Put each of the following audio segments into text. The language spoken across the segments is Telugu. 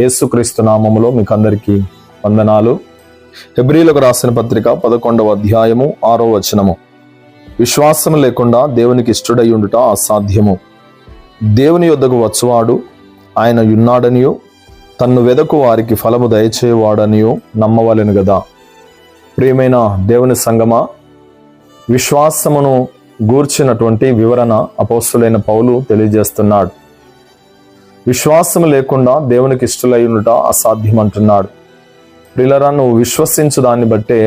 యేసుక్రీస్తు నామములో మీకు అందరికీ వందనాలు. హెబ్రిలకు రాసిన పత్రిక పదకొండవ అధ్యాయము ఆరో వచనము. విశ్వాసం లేకుండా దేవునికి ఇష్టడై ఉండుట అసాధ్యము. దేవుని యొద్దకు వచ్చువాడు ఆయన ఉన్నాడనియో తన్ను వెదకు వారికి ఫలము దయచేవాడనియో నమ్మవలెను గదా. ప్రియమైన దేవుని సంగమా విశ్వాసమును గూర్చినటువంటి వివరణ అపోస్తులైన పౌలు తెలియజేస్తున్నాడు. విశ్వాసం లేకుండా దేవునికి ఇష్టలై ఉండట అసాధ్యం అంటున్నాడు ప్రిలరా నువ్వు విశ్వసించు దాన్ని బట్టే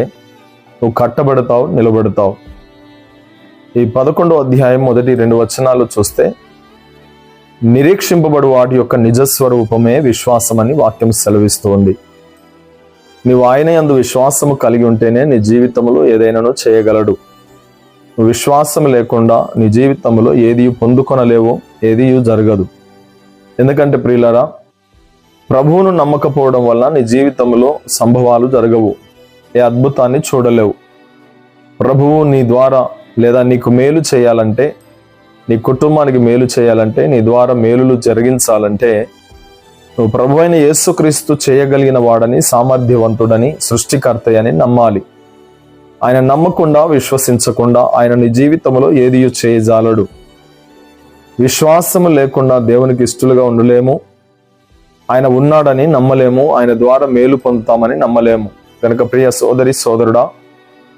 నువ్వు కట్టబడతావు నిలబడతావు. ఈ పదకొండో అధ్యాయం మొదటి రెండు వచనాలు చూస్తే నిరీక్షింపబడు వాటి యొక్క నిజస్వరూపమే విశ్వాసమని వాక్యం సెలవిస్తోంది. నీవు ఆయన అందు విశ్వాసము కలిగి ఉంటేనే నీ జీవితంలో ఏదైనాను చేయగలడు. విశ్వాసం లేకుండా నీ జీవితంలో ఏది పొందుకొనలేవో ఏది జరగదు. ఎందుకంటే ప్రియులరా ప్రభువును నమ్మకపోవడం వల్ల నీ జీవితంలో సంభవాలు జరగవు. ఏ అద్భుతాన్ని చూడలేవు. ప్రభువు నీ ద్వారా లేదా నీకు మేలు చేయాలంటే నీ కుటుంబానికి మేలు చేయాలంటే నీ ద్వారా మేలులు జరిగించాలంటే నువ్వు ప్రభు అయిన యేసుక్రీస్తు చేయగలిగిన వాడని సామర్థ్యవంతుడని సృష్టికర్త అని నమ్మాలి. ఆయన నమ్మకుండా విశ్వసించకుండా ఆయన నీ జీవితంలో ఏది చేయజాలడు విశ్వాసము లేకుండా దేవునికి ఇష్టలుగా ఉండలేము. ఆయన ఉన్నాడని నమ్మలేము. ఆయన ద్వారా మేలు పొందుతామని నమ్మలేము. కనుక ప్రియ సోదరి సోదరుడా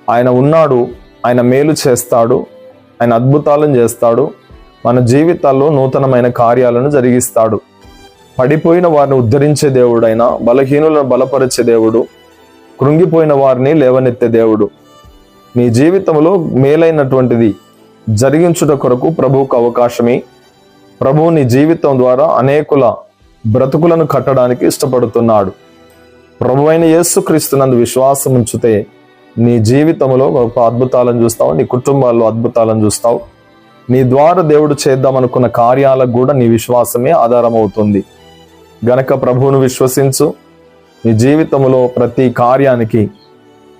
ఆయన ఉన్నాడు ఆయన మేలు చేస్తాడు ఆయన అద్భుతాలను చేస్తాడు మన జీవితాల్లో నూతనమైన కార్యాలను జరిగిస్తాడు. పడిపోయిన వారిని ఉద్ధరించే దేవుడైన బలహీనులను బలపరిచే దేవుడు కృంగిపోయిన వారిని లేవనెత్తే దేవుడు. నీ జీవితంలో మేలైనటువంటిది జరిగించుట కొరకు ప్రభువుకు అవకాశమే. ప్రభువు నీ జీవితం ద్వారా అనేకుల బ్రతుకులను కట్టడానికి ఇష్టపడుతున్నాడు. ప్రభు అయిన యేసుక్రీస్తునందు విశ్వాసం ఉంచితే నీ జీవితంలో గొప్ప అద్భుతాలను చూస్తావు నీ కుటుంబాల్లో అద్భుతాలను చూస్తావు. నీ ద్వారా దేవుడు చేద్దామనుకున్న కార్యాలకు కూడా నీ విశ్వాసమే ఆధారమవుతుంది. గనక ప్రభువును విశ్వసించు నీ జీవితంలో ప్రతి కార్యానికి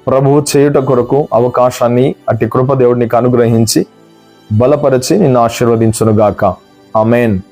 ప్రభువు చేయుట కొరకు అవకాశాన్ని అట్టి కృప అనుగ్రహించి బలపరిచి నిన్ను ఆశీర్వదించునుగాక. Amen.